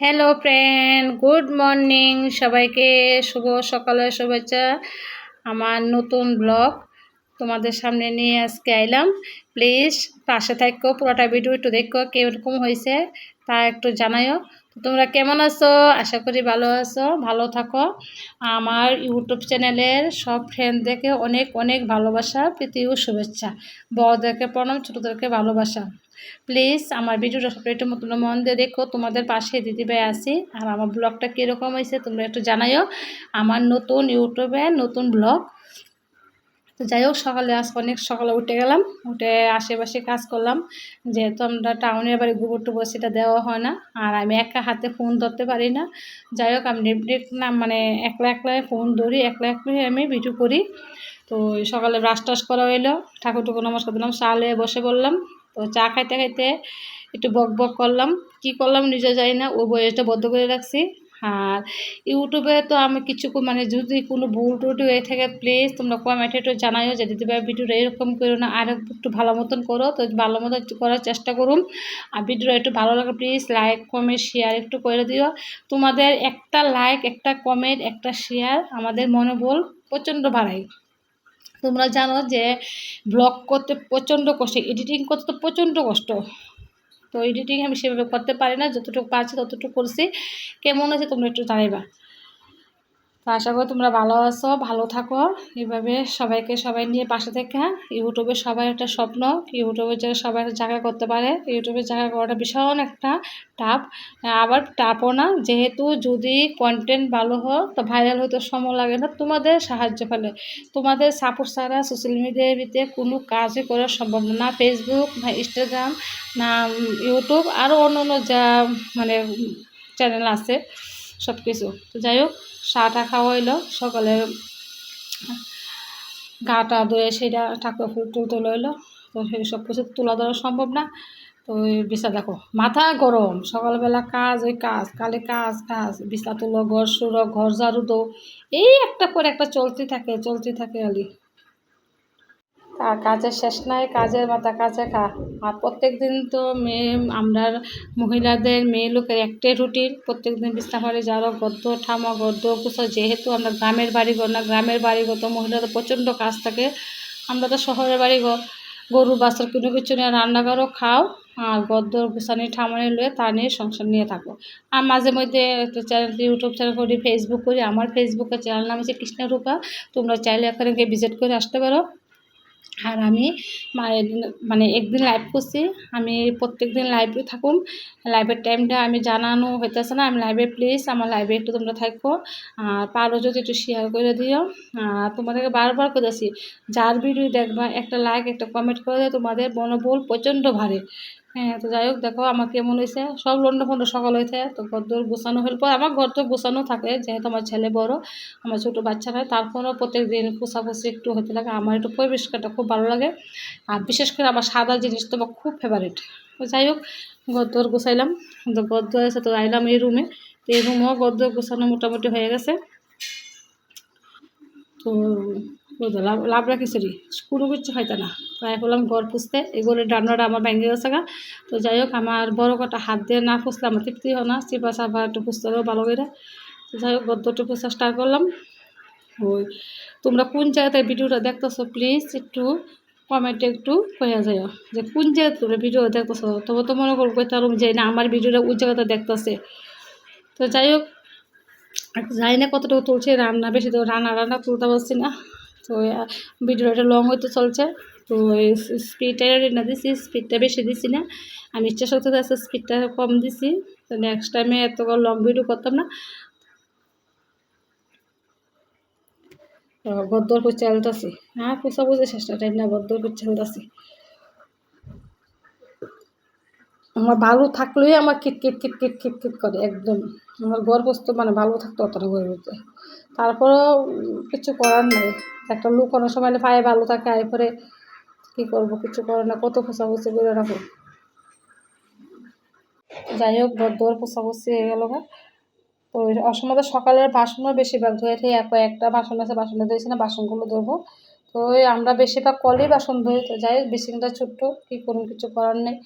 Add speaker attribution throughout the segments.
Speaker 1: Hello friend good morning সবাইকে শুভ সকালে শুভেচ্ছা। আমার নতুন ব্লগ তোমাদের সামনে নিয়ে আজকে আইলাম। প্লিজ পাশে থাকো, পুরোটা ভিডিও একটু দেখো কীরকম হয়েছে, তা একটু জানাইও। তোমরা কেমন আছো? আশা করি ভালো আছো, ভালো থাকো। আমার ইউটিউব চ্যানেলের সব ফ্রেন্ডদেরকে অনেক অনেক ভালোবাসা, প্রীতি ও শুভেচ্ছা। বড়দেরকে প্রণাম, ছোটোদেরকে ভালোবাসা। প্লিজ আমার ভিডিওটা সবাই একটু মতন মন দিয়ে দেখো। তোমাদের পাশে দিদিভাই আছি, আর আমার ব্লগটা কীরকম হয়েছে তোমরা একটু জানাইও। আমার নতুন ইউটিউবে নতুন ব্লগ তো যাই হোক, সকালে আজ অনেক সকালে উঠে গেলাম, উঠে আশেপাশে কাজ করলাম। যেহেতু আমরা টাউনের বাড়ি গোবর টুবর সেটা দেওয়া হয় না, আর আমি একা হাতে ফোন ধরতে পারি না। যাই হোক, আমি না মানে একলা একলা ফোন ধরি, একলা একলাই আমি ভিডিও করি। তো সকালে ব্রাশ টাশ করা হইল ঠাকুর টুকুর নমস্কার দিলাম সালে বসে বললাম তো চা খাইতে খাইতে একটু বক বক করলাম। কি করলাম নিজে যাই না, ও বয়সটা বদ্ধ করে রাখছি। আর ইউটিউবে তো আমি কিছু মানে যদি কোনো ভুল টুটি হয়ে থাকে প্লিজ তোমরা কমেন্টে একটু জানাইও যে দিদিভাই ভিডিওটা এরকম করো না, আর একটু ভালো মতন করো, তো ভালো মতন করার চেষ্টা করুন। আর ভিডিওটা একটু ভালো লাগে প্লিজ লাইক কমেন্ট শেয়ার একটু করে দিও। তোমাদের একটা লাইক একটা কমেন্ট একটা শেয়ার আমাদের মনোবল প্রচণ্ড বাড়ায়। তোমরা জানো যে ব্লগ করতে প্রচণ্ড কষ্ট এডিটিং করতে তো প্রচণ্ড কষ্ট। তো এডিটিং আমি সেভাবে করতে পারি না, যতটুকু পারছি ততটুকু করছি। কেমন আছে তোমরা একটু জানাইবা। তো আশা করি তোমরা ভালো আছো, ভালো থাকো। এভাবে সবাইকে সবাই নিয়ে পাশে থেকে ইউটিউবে সবাই একটা স্বপ্ন, ইউটিউবে যে সবাই জায়গা করতে পারে। ইউটিউবে জায়গা করাটা ভীষণ একটা টাফ। আবার টাফও না, যেহেতু যদি কন্টেন্ট ভালো হয় তো ভাইরাল হতে সময় লাগে না, তোমাদের সাহায্য ফেলে তোমাদের সাপোর্ট ছাড়া সোশ্যাল মিডিয়ার ভিতরে কোনো কাজই করা সম্ভব না। ফেসবুক না ইনস্টাগ্রাম না ইউটিউব আরও অন্য অন্য যা মানে চ্যানেল আছে। সব কিছু তো যাই হোক চাটা খাওয়া হইল, সকালে গাটা ধুয়ে সেটা ঠাকুর ফুল তুলতে লইলো। তো সেই সব কিছু তোলা ধরা সম্ভব না। তো ওই বিছা দেখো, মাথা গরম। সকালবেলা কাজ, ওই কাজ, কালে কাজ কাজ। বিছা তুলো, ঘর সুরো ঘর ঝাড়ু দো। এই একটা করে একটা চলতে থাকে চলতে থাকে আলি আর কাজের শেষ নাই, কাজের মাথা কাজে খা। আর প্রত্যেক দিন তো মেয়ে, আমরা মহিলাদের মেয়ে লোকের একটাই রুটিন প্রত্যেক দিন বিছনাঘরে যাওয়া গদ্য ঠামা গদ্য কুসো যেহেতু আমরা গ্রামের বাড়ি বাড়িঘর না, গ্রামের বাড়ি বাড়িঘর তো মহিলাদের প্রচণ্ড কাজ থাকে। আমরা তো শহরের বাড়িঘর গরু, বাছর কোনো কিছু নিয়ে রান্না করো খাও, আর গদ্য গুছানি ঠামানি লয়ে তা নিয়ে সংসার নিয়ে থাকো। আর মাঝে মধ্যে একটা চ্যানেল ইউটিউব চ্যানেল করি ফেসবুক করি। আমার ফেসবুকের চ্যানেল নাম হচ্ছে কৃষ্ণরূপা। তোমরা চাইলে এখানে গিয়ে ভিজিট করে আসতে পারো। আর আমি মানে একদিন লাইভ করছি। আমি প্রত্যেক দিন লাইভে থাকুম লাইভের টাইমটা আমি জানানো হইতেছে না। আমি লাইভে প্লিজ আমার লাইভে একটু তোমরা থাকো। আর পারো যদি একটু শেয়ার করে দিও। তোমাদেরকে বারবার করেছি যার ভিডিও দেখবা, একটা লাইক একটা কমেন্ট করে তোমাদের মনোবল প্রচণ্ড ভারী। হ্যাঁ তো যাই হোক, দেখো আমার কেমন হয়েছে? সব লন্ড ফন্ড সকাল হয়েছে, তো ঘর গোছানো হলে পর আমার ঘর তো গোছানো থাকে, যেহেতু আমার ছেলে বড়, আমার ছোটো বাচ্চা নয়, তারপরেও প্রত্যেক দিন পোষাপুষি একটু হতে লাগে, আমার একটু পরিষ্কারটা খুব ভালো লাগে, আর বিশেষ করে আমার সাদা জিনিস তো আমার খুব ফেভারিট তো যাই হোক গদ্দর গোছাইলাম, তো গদ্দ আছে তো আইলাম এই রুমে তো এই রুমও গদ্দ গোছানো মোটামুটি হয়ে গেছে। তো লাভ লাভ রাখিস কোনো কিছু খাইতে না। তাই বললাম, ঘর পুষতে এগুলো ডান্নাটা আমার ভেঙে গেছে গা। তো যাই হোক, আমার বড় কটা হাত দিয়ে না পুষলে আমার তৃপ্তি হয় না। চিপা চাপা একটু পুষতে হবে ভালো করে। তো যাই হোক গদ্যটা পুষা স্টার্ট করলাম। ওই, তোমরা কোন জায়গাতে ভিডিওটা দেখতেছো প্লিজ একটু কমেন্টে একটু কয়া যায় যে কোন জায়গায় তোমরা ভিডিও দেখতেছো, তবে তো মনে করব কইতে যে না, আমার ভিডিওটা ওই জায়গাতে দেখতেছে। তো যাই হোক, জানি না কতটুকু তুলছে, রান্না বেশি তো রান্না রান্না তুলতে পারছি না। তো ভিডিও ভিডিওটা লং হইতে চলছে। তো স্পিডটা না দিছি স্পিডটা বেশি দিছি না। আমি ইচ্ছা সত্যি আছে স্পিডটা কম দিছি। তো নেক্সট টাইমে এত লং ভিডিও করতাম না। গদ্দর করে চালতাছি। হ্যাঁ পোষা বুঝে শেষটা টাইম না? গদ্দর করে চালতাছি। আমার ভালো থাকলেই আমার কিট কিট কিট কিট কিট কিট করে, একদম। আমার গর্ভস্থ মানে ভালো থাকতো অতটা গর্বিত তারপরেও কিছু করার নেই। একটা লোক অনেক সময় পায়ে ভালো থাকে, আয় পরে কী করব, কিছু করে না, কত পোষাপুষি করে রাখো যাই হোক, দর পোষাপুষি হয়ে গেল তো অসময় সকালের বাসনও বেশিরভাগ ধুয়ে থেকে এক একটা বাসন আছে, বাসনে ধুয়েছি না, বাসনগুলো ধরবো তো আমরা বেশিরভাগ কলেই বাসন ধুই, তো যাই হোক বেসিনটা ছোট্ট, কী করুন, কিছু করার নেই।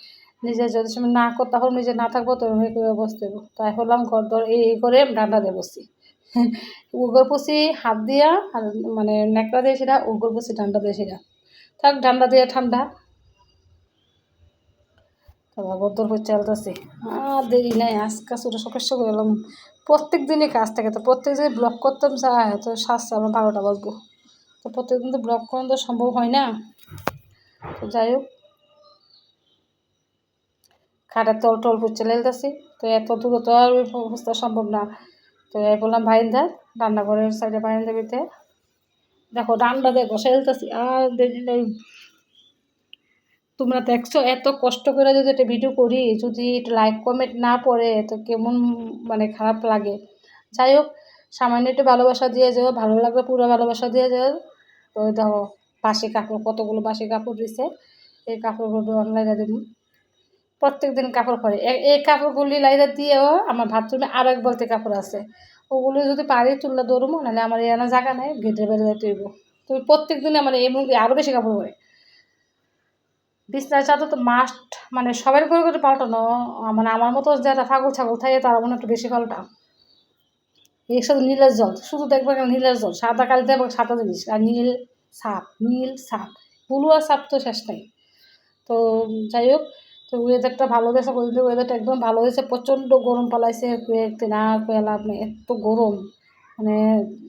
Speaker 1: নিজে যদি সময় না কর তখন নিজে না থাকব, তো হয়ে করে বসতে তাই হলাম ঘর দর, এই করে ডান্ডা দিয়ে বসছি। উগর পুষি, হাত দিয়া আর মানে নেকড়া দিয়ে সেটা, উগর পুষি ডান্ডা দিয়ে সেটা। থাক, ডান্ডা দিয়ে ঠান্ডা। তারপর গদ্দর করে চলতেছে। আর দেরি নাই আজ আজকে ছোটো সকাল সকাল এলাম। প্রত্যেক দিনই কাজ থাকে, তো প্রত্যেক দিন ব্লগ করতাম চাই তো সাতটা আমার বারোটা বাজবো। তো প্রত্যেক দিন তো ব্লগ করানো তো সম্ভব হয় না। তো যাই হোক। খাটের তল টল ফুচে লেলতেছি। তো এত দূর তো আর অবস্থা সম্ভব না। তো এই বললাম ভাইন্দার রান্নাঘরের সাইডে ভাইন্দা দিতে দেখো ডান্ডা দেখো সেলতেছি আর তোমরা দেখছ, এত কষ্ট করে যদি একটা ভিডিও করি, যদি লাইক, কমেন্ট না পড়ে, তো কেমন মানে খারাপ লাগে। যাই হোক, সামান্য একটু ভালোবাসা দিয়ে যাও, ভালো লাগবে পুরো ভালোবাসা দিয়ে যাও। তো দেখো, বাসি কাপড়, কতগুলো বাসি কাপড় দিছে, এই কাপড়গুলো অনলাইনে দেবো। প্রত্যেক দিন কাপড় পরে। এই কাপড়গুলি লাইরা দিয়েও আমার বাথরুমে আরও এক বলতে কাপড় আছে। ওগুলো যদি পারি তুললে দৌড়বো নাহলে আমার এখানে জায়গা নেই, গেটের বেড়ে যাইতে হইব। তুমি প্রত্যেক দিনে আমার এই মুরগি আরও বেশি কাপড় পরে। বিছনার চাদর তো মাস্ট মানে সবাই করে করে পাল্টানো। মানে আমার মতো যারা ফাগল ছাগল থাকে, তারা মনে একটু বেশি পাল্টা এর সাথে নীলের জল, শুধু দেখবে নীলের জল। সাদা কালি দেখবে সাদা জিনিস। আর নীল সাপ নীল সাপ। ব্লু আর সাপ তো শেষ নাই। তো যাই হোক তো ওয়েদারটা ভালো গেছে বলতে ওয়েদারটা একদম ভালো হয়েছে। প্রচণ্ড গরম পালাইছে, কয়েকদিন না, কয়ে লাভ নেই, এত গরম মানে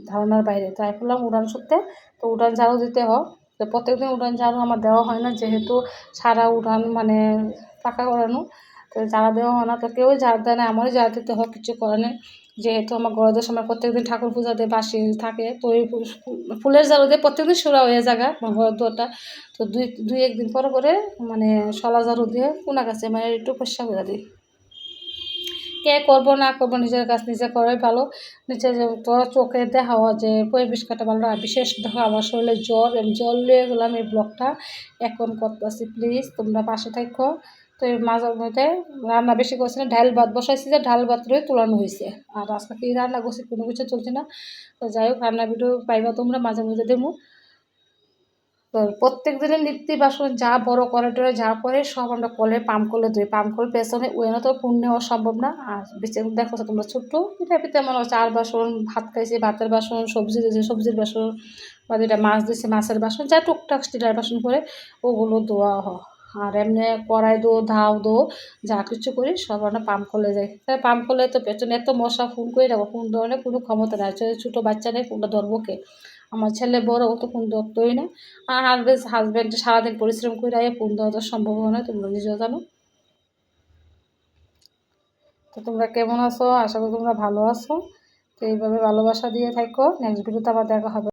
Speaker 1: ধারণার বাইরে। তাই করলাম উড়ান সত্যি তো উড়ান ঝাড়ু দিতে হয় তো প্রত্যেকদিন উড়ান ঝাড়ু আমার দেওয়া হয় না, যেহেতু সারা উড়ান মানে পাকা করানো, তো ঝাড়া দেওয়া হয় না। তো কেউ ঝাড় দেয় না, আমারই ঝাড় দিতে হয়, কিছু করে নেই। যেহেতু আমার গরদের সময় প্রত্যেকদিন ঠাকুর পূজাতে বাসি থাকে, তো ওই ফুলের ঝাড়ু দিয়ে প্রত্যেকদিন সুরা হয়ে জায়গা আমার ঘর দুয়ারটা। তো দুই দুই একদিন পরে করে মানে শলা ঝাড়ু দিয়ে কোনা গাছে মানে একটু পরিষ্কার করে দিই। কে করব, না করব, নিজের কাজ নিজে করাই ভালো। নিচে যে তোরা চোখে দেখাওয়া যে পরিবেশটা ভালো না, বিশেষ দেখো আমার শরীরে জ্বর জল লিয়ে গেলাম এই ব্লগটা এখন করতেছি প্লিজ তোমরা পাশে থাকো। তো এই মধ্যে রান্না বেশি করছি না, ঢাল ভাত বসাইছি যে ঢাল ভাত রয়ে তোলানো হয়েছে। আর আজকে কী রান্না করছি, কোনো কিছু চলছে না। তো যাই হোক রান্না ভিডিও পাইবা তোমরা, মাঝে মধ্যে দেবো। তো প্রত্যেক দিনের নিত্যি বাসন যা বড় করে টরে যা করে, সব আমরা কলে পাম্প করলে ধুই। পাম্প করে পেছনে ওয়েনে তো পূর্ণ নেওয়া সম্ভব না। আর বেঁচে দেখো তোমরা ছোট্ট পিঠা পিঠা মনে হচ্ছে চার বাসন, ভাত খাইছি, ভাতের বাসন, সবজি দিয়েছে, সবজির বাসন, বা যেটা মাছ দিয়েছে, মাছের বাসন, যা টুকটাক স্টিলের বাসন করে, ওগুলো ধোয়া হয়। আর এমনি কড়াই দো, ধাও দো, যা কিছু করি সব আমরা পাম্প করলে যাই। তাই পাম্প করলে তো পেছনে এত মশা ফোন করে রাখব ফোন ধরনের কোনো ক্ষমতা নেই। ছোটো বাচ্চা নেই ফোনটা ধরবো কে? আমার ছেলে বড়, ও তো ফোন ধরতোই না। আর হাজবেন্ড হাজব্যান্ড সারাদিন পরিশ্রম করে আয় দেওয়া তো সম্ভব হয় না, তোমরা নিজেও জানো। তো তোমরা কেমন আছো? আশা করি তোমরা ভালো আছো। তো এইভাবে ভালোবাসা দিয়ে থাকো। নেক্সট ভিডিওতে আবার দেখা হবে।